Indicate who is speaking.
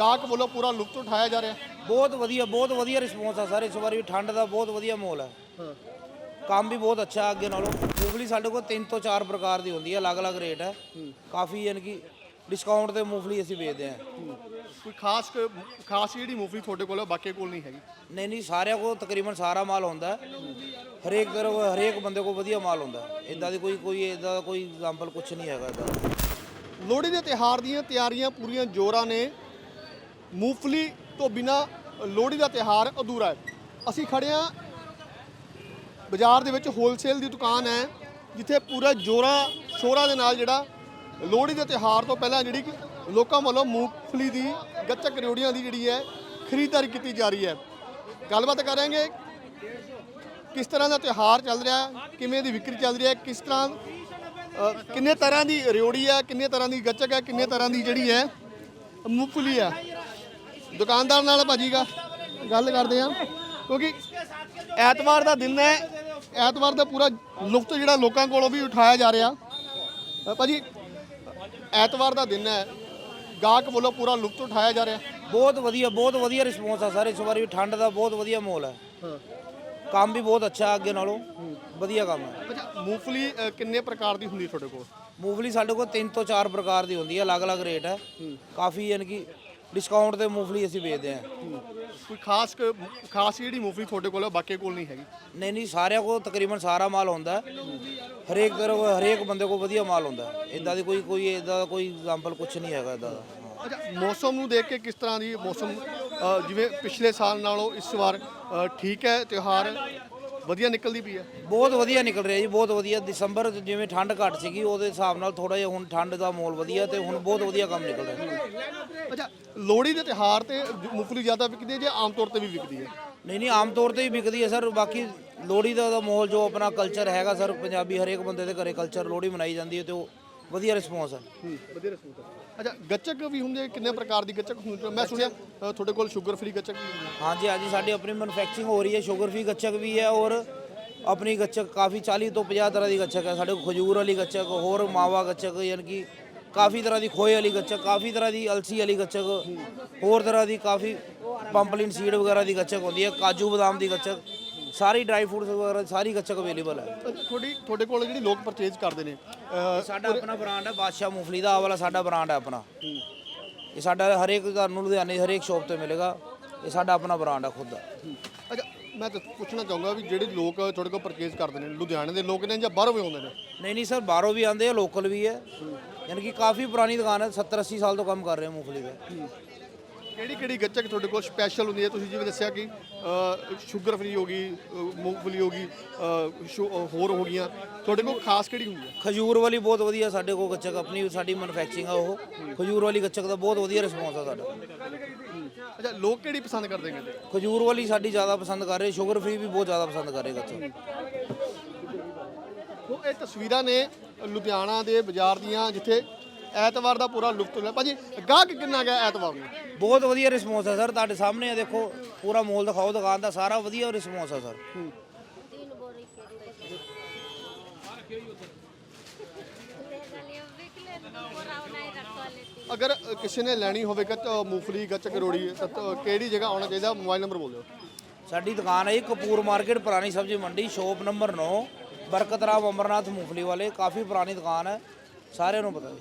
Speaker 1: ਗਾਹਕ ਵੱਲੋਂ ਪੂਰਾ ਲੁਤਫ ਉਠਾਇਆ ਜਾ ਰਿਹਾ।
Speaker 2: ਬਹੁਤ ਵਧੀਆ ਬਹੁਤ ਵਧੀਆ ਰਿਸਪੌਂਸ ਆ ਸਰ। ਇਸ ਵਾਰੀ ਵੀ ਠੰਡ ਦਾ ਬਹੁਤ ਵਧੀਆ ਮਾਹੌਲ ਹੈ
Speaker 1: ਹਾਂ।
Speaker 2: ਕੰਮ ਵੀ ਬਹੁਤ ਅੱਛਾ ਅੱਗੇ ਨਾਲੋਂ। ਮੂੰਗਫਲੀ ਸਾਡੇ ਕੋਲ ਤਿੰਨ ਤੋਂ ਚਾਰ ਪ੍ਰਕਾਰ ਦੀ ਹੁੰਦੀ ਹੈ ਅਲੱਗ-ਅਲੱਗ ਰੇਟ ਹੈ। ਕਾਫੀ ਯਾਨੀ ਕਿ ਡਿਸਕਾਊਂਟ ਤੇ ਮੂੰਗਫਲੀ ਅਸੀਂ ਵੇਚਦੇ ਹਾਂ।
Speaker 1: ਕੋਈ ਖਾਸ ਕ- ਖਾਸ ਜਿਹੜੀ ਮੂੰਗਫਲੀ ਤੁਹਾਡੇ ਕੋਲ ਹੈ ਬਾਕੀ ਕੋਲ ਨਹੀਂ ਹੈਗੀ?
Speaker 2: ਨਹੀਂ ਨਹੀਂ ਸਾਰਿਆਂ ਕੋਲ ਤਕਰੀਬਨ ਸਾਰਾ ਮਾਲ ਹੁੰਦਾ। ਹੈ। ਹਰੇਕ ਤਰ੍ਹਾਂ ਹਰੇਕ ਬੰਦੇ ਕੋਲ ਵਧੀਆ ਮਾਲ ਹੁੰਦਾ। ਇਦਾਂ ਦੀ ਕੋਈ ਕੋਈ ਇਦਾਂ ਦਾ ਕੋਈ ਐਗਜ਼ਾਮਪਲ ਕੁਝ ਨਹੀਂ ਹੈਗਾ ਇਦਾਂ
Speaker 1: ਲੋਹੜੀ ਦੇ ਤਿਹਾਰ ਦੀਆਂ ਤਿਆਰੀਆਂ ਪੂਰੀਆਂ ਜ਼ੋਰਾਂ ਨੇ। ਮੂੰਗਫਲੀ ਤੋਂ ਬਿਨਾ ਲੋਹੜੀ ਦਾ ਤਿਹਾਰ ਅਧੂਰਾ ਹੈ। ਅਸੀਂ ਖੜੇ ਹਾਂ ਬਾਜ਼ਾਰ ਦੇ ਵਿੱਚ ਹੋਲਸੇਲ ਦੀ ਦੁਕਾਨ ਹੈ, ਜਿੱਥੇ ਪੂਰਾ ਜੋਰਾਂ ਸ਼ੋਰਾਂ ਦੇ ਨਾਲ ਜਿਹੜਾ ਲੋਹੜੀ ਦੇ ਤਿਹਾਰ ਤੋਂ ਪਹਿਲਾਂ ਜਿਹੜੀ ਲੋਕਾਂ ਵੱਲੋਂ ਮੂੰਗਫਲੀ ਦੀ, ਗੱਚਕ ਰਿਓੜੀਆਂ ਦੀ ਜਿਹੜੀ ਹੈ, ਖਰੀਦਦਾਰੀ ਕੀਤੀ ਜਾ ਰਹੀ ਹੈ। ਗੱਲਬਾਤ ਕਰਾਂਗੇ ਕਿਸ ਤਰ੍ਹਾਂ ਦਾ ਤਿਉਹਾਰ ਚੱਲ ਰਿਹਾ, ਕਿਵੇਂ ਦੀ ਵਿਕਰੀ ਚੱਲ ਰਹੀ ਹੈ, ਕਿਸ ਤਰ੍ਹਾਂ ਕਿੰਨੇ ਤਰ੍ਹਾਂ ਦੀ ਰਿਓੜੀ ਹੈ, ਕਿੰਨੇ ਤਰ੍ਹਾਂ ਦੀ ਗੱਚਕ ਹੈ, ਕਿੰਨੇ ਤਰ੍ਹਾਂ ਦੀ ਜਿਹੜੀ ਹੈ, ਮੂੰਗਫਲੀ ਹੈ। ਦੁਕਾਨਦਾਰ ਨਾਲ ਭਾਜੀਗਾ ਗੱਲ ਕਰਦੇ ਆ। ਕਿਉਂਕਿ ਐਤਵਾਰ ਦਾ ਦਿਨ ਹੈ ਐਤਵਾਰ ਦਾ ਪੂਰਾ ਲੁਫਤ ਜਿਹੜਾ ਲੋਕਾਂ ਕੋਲੋਂ ਵੀ ਉਠਾਇਆ ਜਾ ਰਿਹਾ। ਭਾਜੀ ਐਤਵਾਰ ਦਾ ਦਿਨ ਹੈ ਗਾਹਕ ਵੱਲੋਂ ਪੂਰਾ ਲੁਫਤ ਉਠਾਇਆ ਜਾ ਰਿਹਾ।
Speaker 2: ਬਹੁਤ ਵਧੀਆ ਬਹੁਤ ਵਧੀਆ ਰਿਸਪੌਂਸ ਆ ਸਰ ਇਸ ਵਾਰੀ ਵੀ ਠੰਡ ਦਾ ਬਹੁਤ ਵਧੀਆ ਮਾਹੌਲ ਹੈ। ਕੰਮ ਵੀ ਬਹੁਤ ਅੱਛਾ ਅੱਗੇ ਨਾਲੋਂ ਵਧੀਆ ਕੰਮ ਹੈ।
Speaker 1: ਅੱਛਾ ਮੂੰਗਫਲੀ ਅ, ਕਿੰਨੇ ਪ੍ਰਕਾਰ ਦੀ ਹੁੰਦੀ ਤੁਹਾਡੇ ਕੋਲ?
Speaker 2: ਮੂੰਗਫਲੀ ਸਾਡੇ ਕੋਲ ਤਿੰਨ ਤੋਂ ਚਾਰ ਪ੍ਰਕਾਰ ਦੀ ਹੁੰਦੀ ਹੈ ਅਲੱਗ-ਅਲੱਗ ਰੇਟ ਹੈ। ਕਾਫੀ ਯਾਨੀ ਕਿ ਡਿਸਕਾਊਂਟ ਤੇ ਮੂੰਗਫਲੀ ਅਸੀਂ ਵੇਚਦੇ ਹਾਂ।
Speaker 1: ਕੋਈ ਖਾਸ ਕ- ਖਾਸ ਜਿਹੜੀ ਮੂੰਗਫਲੀ ਤੁਹਾਡੇ ਕੋਲ ਹੈ ਬਾਕੀ ਕੋਲ ਨਹੀਂ ਹੈਗੀ?
Speaker 2: ਨਹੀਂ ਨਹੀਂ ਸਾਰਿਆਂ ਕੋਲ ਤਕਰੀਬਨ ਸਾਰਾ ਮਾਲ ਹੁੰਦਾ। ਹੈ। ਹਰੇਕ ਤਰ੍ਹਾਂ ਹਰੇਕ ਬੰਦੇ ਕੋਲ ਵਧੀਆ ਮਾਲ ਹੁੰਦਾ। ਇਦਾਂ ਦੀ ਕੋਈ ਕੋਈ ਇਦਾਂ ਦਾ ਕੋਈ ਐਗਜ਼ਾਮਪਲ ਕੁਝ ਨਹੀਂ ਹੈਗਾ ਇਦਾਂ ਦਾ।
Speaker 1: ਅੱਛਾ ਮੌਸਮ ਨੂੰ ਦੇਖ ਕੇ ਕਿਸ ਤਰ੍ਹਾਂ ਦੀ ਮੌਸਮ ਅ, ਜਿਵੇਂ ਪਿਛਲੇ ਸਾਲ ਨਾਲੋਂ ਇਸ ਵਾਰ ਅ, ਠੀਕ ਹੈ ਤਿਉਹਾਰ? ਵਧੀਆ ਨਿਕਲਦੀ ਪਈ ਹੈ
Speaker 2: ਬਹੁਤ ਵਧੀਆ ਨਿਕਲ ਰਿਹਾ ਜੀ ਬਹੁਤ ਵਧੀਆ। ਦਸੰਬਰ 'ਚ ਜਿਵੇਂ ਠੰਡ ਘੱਟ ਸੀਗੀ ਉਹਦੇ ਹਿਸਾਬ ਨਾਲ ਥੋੜਾ ਜਿਹਾ ਹੁਣ ਠੰਡ ਦਾ ਮਾਹੌਲ ਵਧੀਆ ਤੇ ਹੁਣ ਬਹੁਤ ਵਧੀਆ ਕੰਮ ਨਿਕਲ ਰਿਹਾ।
Speaker 1: ਅੱਛਾ ਲੋਹੜੀ ਦੇ ਤਿਉਹਾਰ ਤੇ ਮੂੰਗਫਲੀ ਜ਼ਿਆਦਾ ਵਿਕਦੀ ਹੈ ਜਾਂ ਆਮ ਤੌਰ ਤੇ ਵੀ ਵਿਕਦੀ ਹੈ
Speaker 2: ਨਹੀਂ ਨਹੀਂ ਆਮ ਤੌਰ ਤੇ ਹੀ ਵਿਕਦੀ ਹੈ ਸਰ ਬਾਕੀ ਲੋਹੜੀ ਦਾ ਦਾ ਮਾਹੌਲ ਜੋ ਆਪਣਾ ਕਲਚਰ ਹੈਗਾ ਸਰ ਪੰਜਾਬੀ ਹਰੇਕ ਬੰਦੇ ਦੇ ਘਰੇ ਕਲਚਰ ਲੋਹੜੀ ਮਨਾਈ ਜਾਂਦੀ ਹੈ ਤੇ ਉਹ ਵਧੀਆ ਰਿਸਪੌਂਸ ਹੈ
Speaker 1: ਵਧੀਆ ਰਿਸਪੌਂਸ ਅੱਛਾ ਗੱਚਕ ਵੀ ਹੁੰਦੇ ਕਿੰਨੇ ਪ੍ਰਕਾਰ ਦੀ ਗੱਚਕ ਹੁੰਦੀ? ਹੈ? ਮੈਂ ਸੁਣਿਆ ਅ, ਤੁਹਾਡੇ ਕੋਲ ਸ਼ੂਗਰ ਫ੍ਰੀ ਗੱਚਕ ਵੀ ਹੁੰਦੀ ਹੈ
Speaker 2: ਹਾਂਜੀ ਹਾਂਜੀ ਸਾਡੀ ਆਪਣੀ ਮੈਨੂਫੈਕਚਰਿੰਗ ਹੋ ਰਹੀ ਹੈ ਸ਼ੂਗਰ ਫ੍ਰੀ ਗੱਚਕ ਵੀ ਹੈ ਔਰ ਆਪਣੀ ਗੱਚਕ ਕਾਫੀ 40 ਤੋਂ 50 ਤਰ੍ਹਾਂ ਦੀ ਗੱਚਕ ਹੈ। ਸਾਡੇ ਕੋਲ ਖਜੂਰ ਵਾਲੀ ਗੱਚਕ ਹੋਰ ਮਾਵਾ ਗੱਚਕ ਯਾਨੀ ਕਿ ਕਾਫੀ ਤਰ੍ਹਾਂ ਦੀ ਖੋਏ ਵਾਲੀ ਗੱਚਕ ਕਾਫੀ ਤਰ੍ਹਾਂ ਦੀ ਅਲਸੀ ਵਾਲੀ ਗੱਚਕ ਹੋਰ ਤਰ੍ਹਾਂ ਦੀ ਕਾਫੀ ਪੰਪਲਿਨ ਸੀਡ ਵਗੈਰਾ ਦੀ ਗੱਚਕ ਹੁੰਦੀ ਹੈ ਕਾਜੂ ਬਦਾਮ ਦੀ ਗੱਚਕ। ਸਾਰੀ ਡਰਾਈ ਫਰੂਟਸ ਵਗੈਰਾ ਸਾਰੀ ਗੱਚਕ ਅਵੇਲੇਬਲ ਹੈ।
Speaker 1: ਤੁਹਾਡੀ ਤੁਹਾਡੇ ਕੋਲ ਜਿਹੜੀ ਲੋਕ ਪਰਚੇਜ਼ ਕਰਦੇ ਨੇ
Speaker 2: ਸਾਡਾ ਆਪਣਾ ਬ੍ਰਾਂਡ ਹੈ ਬਾਦਸ਼ਾਹ ਮੂੰਗਫਲੀ ਦਾ ਆਹ ਵਾਲਾ ਸਾਡਾ ਬ੍ਰਾਂਡ ਹੈ ਆਪਣਾ। ਇਹ ਸਾਡਾ ਹਰੇਕ ਤੁਹਾਨੂੰ ਲੁਧਿਆਣੇ ਦੀ ਹਰੇਕ ਸ਼ੋਪ ਤੇ ਮਿਲੇਗਾ। ਇਹ ਸਾਡਾ ਆਪਣਾ ਬ੍ਰਾਂਡ ਹੈ ਖੁਦ ਦਾ।
Speaker 1: ਅੱਛਾ ਮੈਂ ਤਾਂ ਪੁੱਛਣਾ ਚਾਹੂੰਗਾ ਵੀ ਜਿਹੜੇ ਲੋਕ ਤੁਹਾਡੇ ਕੋਲ ਪਰਚੇਜ਼ ਕਰਦੇ ਨੇ ਲੁਧਿਆਣੇ ਦੇ ਲੋਕ ਨੇ ਜਾਂ ਬਾਹਰੋਂ ਵੀ ਆਉਂਦੇ ਨੇ?
Speaker 2: ਨਹੀਂ ਨਹੀਂ ਸਰ ਬਾਹਰੋਂ ਵੀ ਆਉਂਦੇ ਆ ਲੋਕਲ ਵੀ ਹੈ। ਯਾਨੀ ਕਿ ਕਾਫੀ ਪੁਰਾਣੀ ਦੁਕਾਨ ਹੈ 70 80 ਸਾਲ ਤੋਂ ਕੰਮ ਕਰ ਰਹੇ ਹਾਂ ਮੂੰਗਫਲੀ ਦਾ।
Speaker 1: ਕਿਹੜੀ ਕਿਹੜੀ ਗੱਚਕ ਤੁਹਾਡੇ ਕੋਲ ਸਪੈਸ਼ਲ ਹੁੰਦੀ ਹੈ? ਤੁਸੀਂ ਜਿਵੇਂ ਦੱਸਿਆ ਕਿ ਸ਼ੂਗਰ ਫ੍ਰੀ ਹੋ ਗਈ ਮੂੰਗਫਲੀ ਹੋ ਗਈ ਹੋਰ ਹੋ ਗਈਆਂ। ਤੁਹਾਡੇ ਕੋਲ ਖਾਸ ਕਿਹੜੀ ਹੁੰਦੀ ਹੈ?
Speaker 2: ਖਜੂਰ ਵਾਲੀ ਬਹੁਤ ਵਧੀਆ ਸਾਡੇ ਕੋਲ ਗੱਚਕ ਆਪਣੀ ਸਾਡੀ ਮੈਨੂਫੈਕਚਰਿੰਗ ਆ ਉਹ। ਖਜੂਰ ਵਾਲੀ ਗੱਚਕ ਦਾ ਬਹੁਤ ਵਧੀਆ ਰਿਸਪੌਂਸ ਆ ਸਾਡਾ।
Speaker 1: ਅੱਛਾ ਲੋਕ ਕਿਹੜੀ ਪਸੰਦ ਕਰਦੇ ਨੇ?
Speaker 2: ਖਜੂਰ ਵਾਲੀ ਸਾਡੀ ਜ਼ਿਆਦਾ ਪਸੰਦ ਕਰ ਰਹੇ ਸ਼ੂਗਰ ਫ੍ਰੀ ਵੀ ਬਹੁਤ ਜ਼ਿਆਦਾ ਪਸੰਦ ਕਰ ਰਹੇ ਗੱਚਕ।
Speaker 1: ਉਹ ਇਹ ਤਸਵੀਰਾਂ ਨੇ ਲੁਧਿਆਣਾ ਦੇ ਬਾਜ਼ਾਰ ਦੀਆਂ ਜਿੱਥੇ ਐਤਵਾਰ ਦਾ ਪੂਰਾ ਲੁਫਤ ਲਿਆ ਭਾਜੀ ਗਾਹਕ ਕਿੰਨਾ ਗਿਆ ਐਤਵਾਰ ਨੂੰ?
Speaker 2: ਬਹੁਤ ਵਧੀਆ ਰਿਸਪੌਂਸ ਹੈ ਸਰ ਤੁਹਾਡੇ ਸਾਹਮਣੇ ਆ ਦੇਖੋ ਪੂਰਾ ਮੋਲ ਦਿਖਾਓ ਦੁਕਾਨ ਦਾ ਸਾਰਾ ਵਧੀਆ ਰਿਸਪੌਂਸ ਹੈ ਸਰ
Speaker 1: ਅਗਰ ਕਿਸੇ ਨੇ ਲੈਣੀ ਹੋਵੇ ਗੱਚ ਮੂੰਗਫਲੀ ਗੱਚਕ ਰੋੜੀ ਤਾਂ ਤਾਂ ਕਿਹੜੀ ਜਗ੍ਹਾ ਆਉਣਾ ਚਾਹੀਦਾ? ਮੋਬਾਈਲ ਨੰਬਰ ਬੋਲ ਦਿਓ
Speaker 2: ਸਾਡੀ ਦੁਕਾਨ ਹੈ ਜੀ ਕਪੂਰ ਮਾਰਕੀਟ ਪੁਰਾਣੀ ਸਬਜ਼ੀ ਮੰਡੀ ਸ਼ੋਪ ਨੰਬਰ 9 ਬਰਕਤ ਰਾਮ ਅਮਰਨਾਥ ਮੂੰਗਫਲੀ ਵਾਲੇ ਕਾਫੀ ਪੁਰਾਣੀ ਦੁਕਾਨ ਹੈ ਸਾਰਿਆਂ ਨੂੰ ਪਤਾ ਹੈ